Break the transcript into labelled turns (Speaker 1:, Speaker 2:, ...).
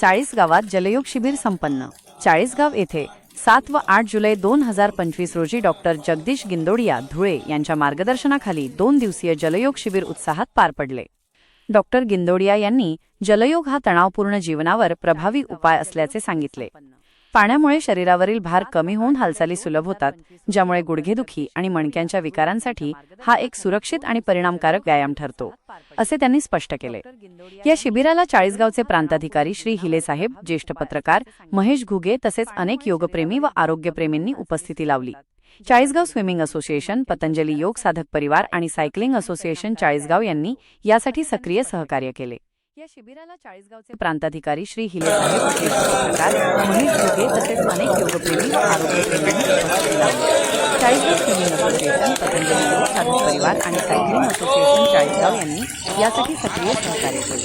Speaker 1: चाळीस गावात जलयोग शिबिर संपन्न. चाळीसगाव येथे सात व आठ जुलै दोन हजार पंचवीस रोजी डॉक्टर जगदीश गिंदोडिया धुळे यांच्या मार्गदर्शनाखाली दोन दिवसीय जलयोग शिबिर उत्साहात पार पडले. डॉक्टर गिंदोडिया यांनी जलयोग हा तणावपूर्ण जीवनावर प्रभावी उपाय असल्याचे सांगितले. पाण्यामुळे शरीरावरील भार कमी होऊन हालचाली सुलभ होतात ज्यामुळे गुडघेदुखी आणि मणक्यांच्या विकारांसाठी हा एक सुरक्षित आणि परिणामकारक व्यायाम ठरतो असे त्यांनी स्पष्ट केले. या शिबिराला चाळीसगावचे प्रांताधिकारी श्री हिले साहेब ज्येष्ठ पत्रकार महेश घुगे तसेच अनेक योगप्रेमी व आरोग्यप्रेमींनी उपस्थिती लावली. चाळीसगाव स्विमिंग असोसिएशन पतंजली योग साधक परिवार आणि सायकलिंग असोसिएशन चाळीसगाव यांनी यासाठी सक्रिय सहकार्य केले. या शिबिराला चाळीसगावचे प्रांताधिकारी श्री हिले साहेब महेश घुगे तसेच अनेक योगप्रेमी व आरोग्यप्रेमींनी उपस्थिती लावली चाळीसगाव स्विमिंग असोसिएशन पतंजली योग साधक परिवार आणि सायकलिंग असोसिएशन चाळीसगाव यांनी यासाठी सक्रिय सहकार्य केले.